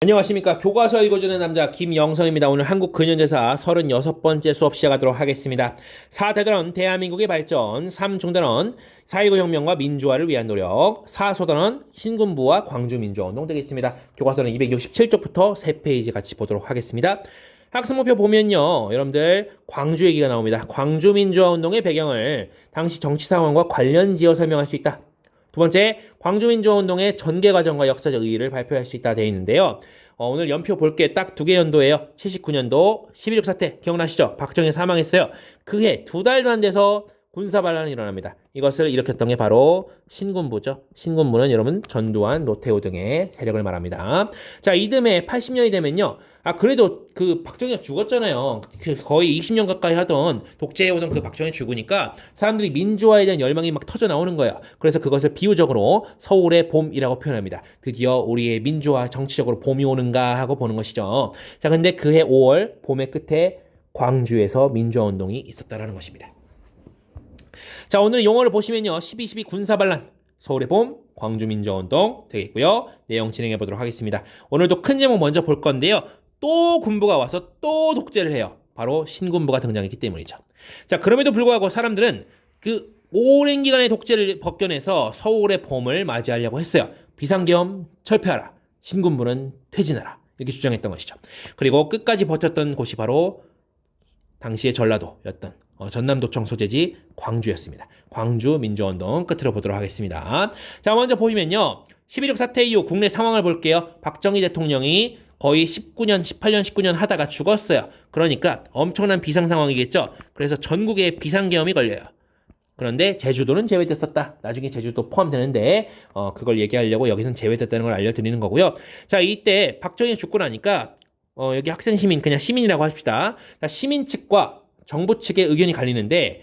안녕하십니까. 교과서 읽어주는 남자 김영선입니다. 오늘 한국 근현대사 36번째 수업 시작하도록 하겠습니다. 4대단원 대한민국의 발전, 3중단원 4.19 혁명과 민주화를 위한 노력, 4소단원 신군부와 광주민주화운동 되겠습니다. 교과서는 267쪽부터 3페이지 같이 보도록 하겠습니다. 학습 목표 보면요. 여러분들 광주 얘기가 나옵니다. 광주 민주화 운동의 배경을 당시 정치 상황과 관련 지어 설명할 수 있다. 두 번째, 광주민주화운동의 전개 과정과 역사적 의의를 발표할 수 있다 되어 있는데요. 어, 오늘 연표 볼 게 딱 두 개 연도예요. 79년도 11.6 사태 기억나시죠? 박정희 사망했어요. 그해 두 달도 안 돼서 군사 반란이 일어납니다. 이것을 일으켰던 게 바로 신군부죠. 신군부는 여러분 전두환, 노태우 등의 세력을 말합니다. 자, 이듬해 80년이 되면요. 아 그래도 그 박정희가 죽었잖아요. 그 거의 20년 가까이 하던 독재해오던 그 박정희 죽으니까 사람들이 민주화에 대한 열망이 막 터져 나오는 거야. 그래서 그것을 비유적으로 서울의 봄이라고 표현합니다. 드디어 우리의 민주화 정치적으로 봄이 오는가 하고 보는 것이죠. 자, 근데 그해 5월 봄의 끝에 광주에서 민주화 운동이 있었다라는 것입니다. 자, 오늘 용어를 보시면요. 12.12 군사반란, 서울의 봄, 광주민주화운동 되겠고요. 내용 진행해 보도록 하겠습니다. 오늘도 큰 제목 먼저 볼 건데요. 또 군부가 와서 또 독재를 해요. 바로 신군부가 등장했기 때문이죠. 자, 그럼에도 불구하고 사람들은 그 오랜 기간의 독재를 벗겨내서 서울의 봄을 맞이하려고 했어요. 비상계엄 철폐하라. 신군부는 퇴진하라. 이렇게 주장했던 것이죠. 그리고 끝까지 버텼던 곳이 바로 당시의 전라도였던 어, 전남도청 소재지 광주였습니다. 광주 민주운동 끝으로 보도록 하겠습니다. 자, 먼저 보시면요. 11.6 사태 이후 국내 상황을 볼게요. 박정희 대통령이 거의 19년, 18년, 19년 하다가 죽었어요. 그러니까 엄청난 비상 상황이겠죠. 그래서 전국에 비상계엄이 걸려요. 그런데 제주도는 제외됐었다. 나중에 제주도 포함되는데 어, 그걸 얘기하려고 여기서는 제외됐다는 걸 알려드리는 거고요. 자, 이때 박정희 죽고 나니까 어, 여기 학생 시민 그냥 시민이라고 합시다. 자, 시민 측과 정부 측의 의견이 갈리는데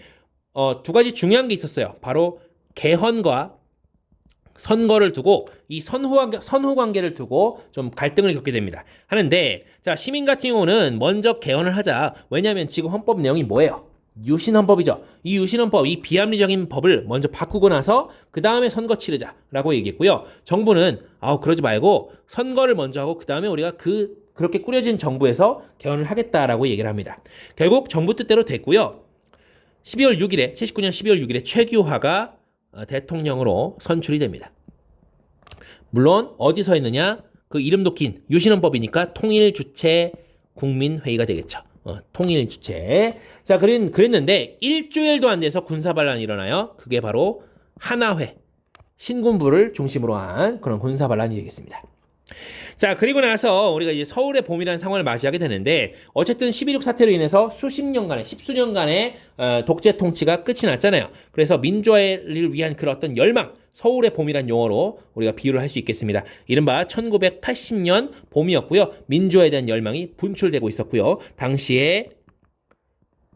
어, 두 가지 중요한 게 있었어요. 바로 개헌과 선거를 두고 이 선후 관계, 선후 관계를 두고 좀 갈등을 겪게 됩니다. 하는데 자 시민 같은 경우는 먼저 개헌을 하자. 왜냐하면 지금 헌법 내용이 뭐예요? 유신헌법이죠. 이 유신헌법, 이 비합리적인 법을 먼저 바꾸고 나서 그 다음에 선거 치르자라고 얘기했고요. 정부는 아우 그러지 말고 선거를 먼저 하고 그 다음에 우리가 그 그렇게 꾸려진 정부에서 개헌을 하겠다라고 얘기를 합니다. 결국 정부 뜻대로 됐고요. 12월 6일에 79년 12월 6일에 최규하가 어, 대통령으로 선출이 됩니다. 물론 어디서 했느냐? 그 이름도 긴 유신헌법이니까 통일 주체 국민회의가 되겠죠. 어, 통일 주체. 자, 그랬, 그랬는데 일주일도 안 돼서 군사 반란이 일어나요. 그게 바로 하나회 신군부를 중심으로 한 그런 군사 반란이 되겠습니다. 자, 그리고 나서 우리가 이제 서울의 봄이라는 상황을 맞이하게 되는데 어쨌든 11.6 사태로 인해서 수십 년간의 십수년간의 어, 독재 통치가 끝이 났잖아요. 그래서 민주화를 위한 그런 어떤 열망, 서울의 봄이란 용어로 우리가 비유를 할 수 있겠습니다. 이른바 1980년 봄이었고요. 민주화에 대한 열망이 분출되고 있었고요. 당시에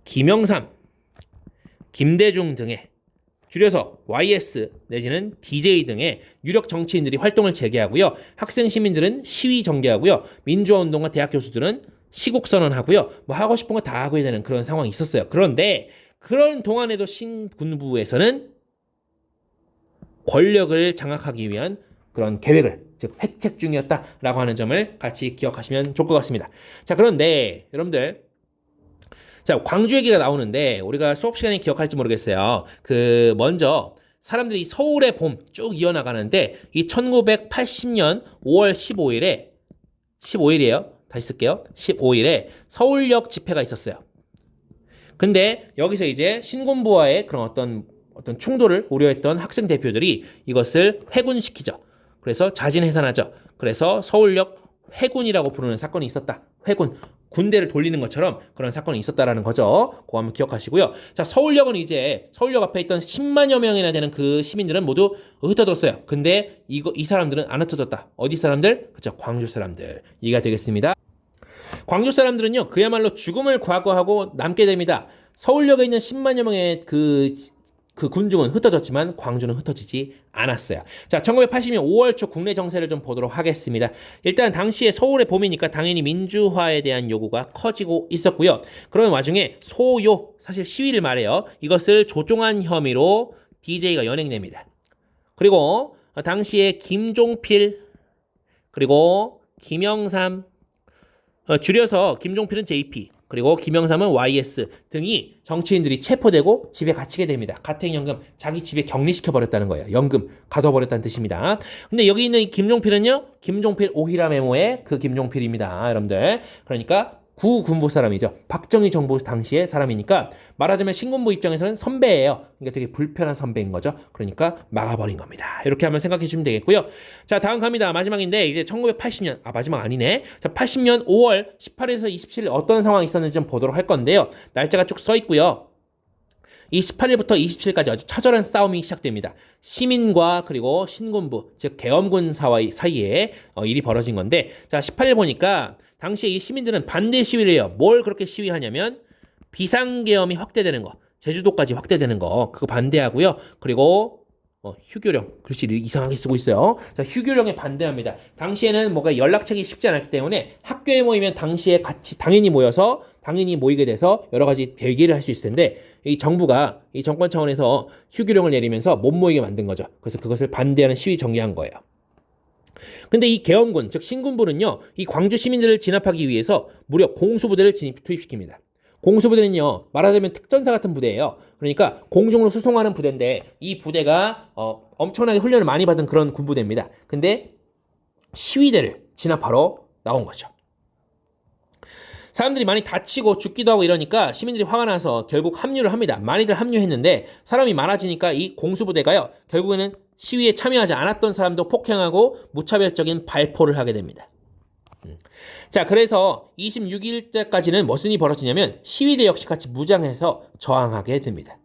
김영삼, 김대중 등의 줄여서 YS 내지는 DJ 등의 유력 정치인들이 활동을 재개하고요. 학생 시민들은 시위 전개하고요. 민주화 운동가 대학 교수들은 시국 선언하고요. 뭐 하고 싶은 거 다 하고 해야 되는 그런 상황이 있었어요. 그런데 그런 동안에도 신군부에서는 권력을 장악하기 위한 그런 계획을 즉 획책 중이었다라고 하는 점을 같이 기억하시면 좋을 것 같습니다. 자, 그런데 여러분들 자, 광주 얘기가 나오는데 우리가 수업 시간에 기억할지 모르겠어요. 그 먼저 사람들이 서울의 봄 쭉 이어나가는데 이 1980년 5월 15일에 15일이에요. 다시 쓸게요. 15일에 서울역 집회가 있었어요. 근데 여기서 이제 신군부와의 그런 어떤 어떤 충돌을 우려했던 학생 대표들이 이것을 회군시키죠. 그래서 자진 해산하죠. 그래서 서울역 회군이라고 부르는 사건이 있었다. 회군. 군대를 돌리는 것처럼 그런 사건이 있었다라는 거죠. 그거 한번 기억하시고요. 자, 서울역은 이제 서울역 앞에 있던 10만여 명이나 되는 그 시민들은 모두 흩어졌어요. 근데 이거 이 사람들은 안 흩어졌다. 어디 사람들? 그죠? 광주 사람들. 이해가 되겠습니다. 광주 사람들은요, 그야말로 죽음을 과거하고 남게 됩니다. 서울역에 있는 10만여 명의 그, 그 군중은 흩어졌지만 광주는 흩어지지 않았어요. 자, 1980년 5월 초 국내 정세를 좀 보도록 하겠습니다. 일단 당시에 서울의 봄이니까 당연히 민주화에 대한 요구가 커지고 있었고요. 그런 와중에 소요, 사실 시위를 말해요. 이것을 조종한 혐의로 DJ가 연행됩니다. 그리고 당시에 김종필 그리고 김영삼 어, 줄여서 김종필은 JP 그리고 김영삼은 YS 등이 정치인들이 체포되고 집에 갇히게 됩니다. 가택연금 자기 집에 격리시켜 버렸다는 거예요. 연금 가둬 버렸다는 뜻입니다. 근데 여기 있는 이 김종필은요, 김종필 오히라 메모의 그 김종필입니다, 여러분들. 그러니까 구 군부 사람이죠. 박정희 정부 당시의 사람이니까 말하자면 신군부 입장에서는 선배예요. 그러니까 되게 불편한 선배인 거죠. 그러니까 막아버린 겁니다. 이렇게 한번 생각해 주시면 되겠고요. 자, 다음 갑니다. 마지막인데 이제 1980년 아 마지막 아니네. 자, 80년 5월 18일에서 27일 어떤 상황이 있었는지 좀 보도록 할 건데요. 날짜가 쭉 써 있고요. 이 18일부터 27일까지 아주 처절한 싸움이 시작됩니다. 시민과 그리고 신군부, 즉 계엄군 사이, 사이에 어, 일이 벌어진 건데, 자 18일 보니까 당시에 이 시민들은 반대 시위를 해요. 뭘 그렇게 시위하냐면 비상계엄이 확대되는 거, 제주도까지 확대되는 거, 그거 반대하고요. 그리고 어, 휴교령 글씨를 이상하게 쓰고 있어요. 자, 휴교령에 반대합니다. 당시에는 뭔가 연락책이 쉽지 않았기 때문에 학교에 모이면 당시에 같이 당연히 모여서 당연히 모이게 돼서 여러 가지 대기를 할 수 있을 텐데 이 정부가 이 정권 차원에서 휴교령을 내리면서 못 모이게 만든 거죠. 그래서 그것을 반대하는 시위 정리한 거예요. 근데 이 계엄군, 즉 신군부는요, 이 광주 시민들을 진압하기 위해서 무려 공수부대를 진입, 투입시킵니다. 공수부대는요, 말하자면 특전사 같은 부대예요. 그러니까 공중으로 수송하는 부대인데 이 부대가 어, 엄청나게 훈련을 많이 받은 그런 군부대입니다. 근데 시위대를 진압하러 나온 거죠. 사람들이 많이 다치고 죽기도 하고 이러니까 시민들이 화가 나서 결국 합류를 합니다. 많이들 합류했는데 사람이 많아지니까 이 공수부대가요, 결국에는 시위에 참여하지 않았던 사람도 폭행하고 무차별적인 발포를 하게 됩니다. 음. 자, 그래서 26일 때까지는 무슨 일이 벌어지냐면 시위대 역시 같이 무장해서 저항하게 됩니다.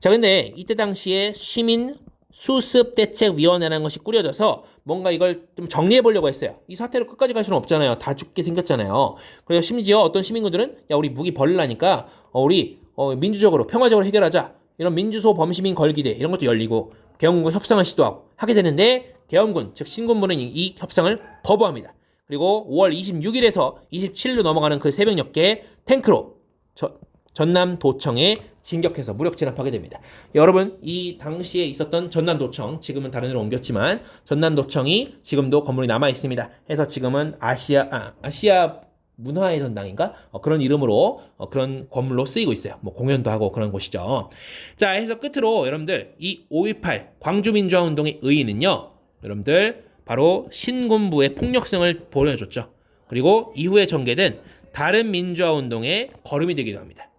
자, 근데 이때 당시에 시민 수습대책위원회라는 것이 꾸려져서 뭔가 이걸 좀 정리해 보려고 했어요. 이 사태로 끝까지 갈 수는 없잖아요. 다 죽게 생겼잖아요. 그래서 심지어 어떤 시민군들은 야 우리 무기 버리라니까 어, 우리 어, 민주적으로 평화적으로 해결하자. 이런 민주소 범시민 걸기대 이런 것도 열리고 계엄군 협상을 시도하고 하게 되는데 계엄군 즉 신군부는 이, 이 협상을 거부합니다. 그리고 5월 26일에서 27일로 넘어가는 그 새벽녘에 탱크로 저, 전남 도청에 진격해서 무력 진압하게 됩니다. 여러분, 이 당시에 있었던 전남 도청, 지금은 다른 데로 옮겼지만 전남 도청이 지금도 건물이 남아 있습니다. 해서 지금은 아시아 아, 아시아 문화의 전당인가 어, 그런 이름으로 어, 그런 건물로 쓰이고 있어요. 뭐 공연도 하고 그런 곳이죠. 자, 해서 끝으로 여러분들 이 5.18 광주민주화 운동의 의의는요, 여러분들 바로 신군부의 폭력성을 보여줬죠. 그리고 이후에 전개된 다른 민주화 운동의 걸음이 되기도 합니다.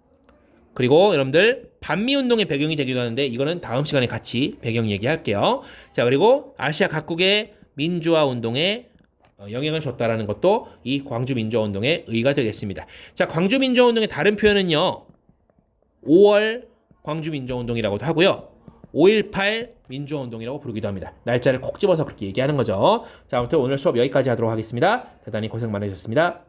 그리고 여러분들 반미 운동의 배경이 되기도 하는데 이거는 다음 시간에 같이 배경 얘기할게요. 자 그리고 아시아 각국의 민주화 운동에 어, 영향을 줬다라는 것도 이 광주 민주화 운동의 의의가 되겠습니다. 자 광주 민주화 운동의 다른 표현은요. 5월 광주 민주화 운동이라고도 하고요. 5.18 민주화 운동이라고 부르기도 합니다. 날짜를 콕 집어서 그렇게 얘기하는 거죠. 자 아무튼 오늘 수업 여기까지 하도록 하겠습니다. 대단히 고생 많으셨습니다.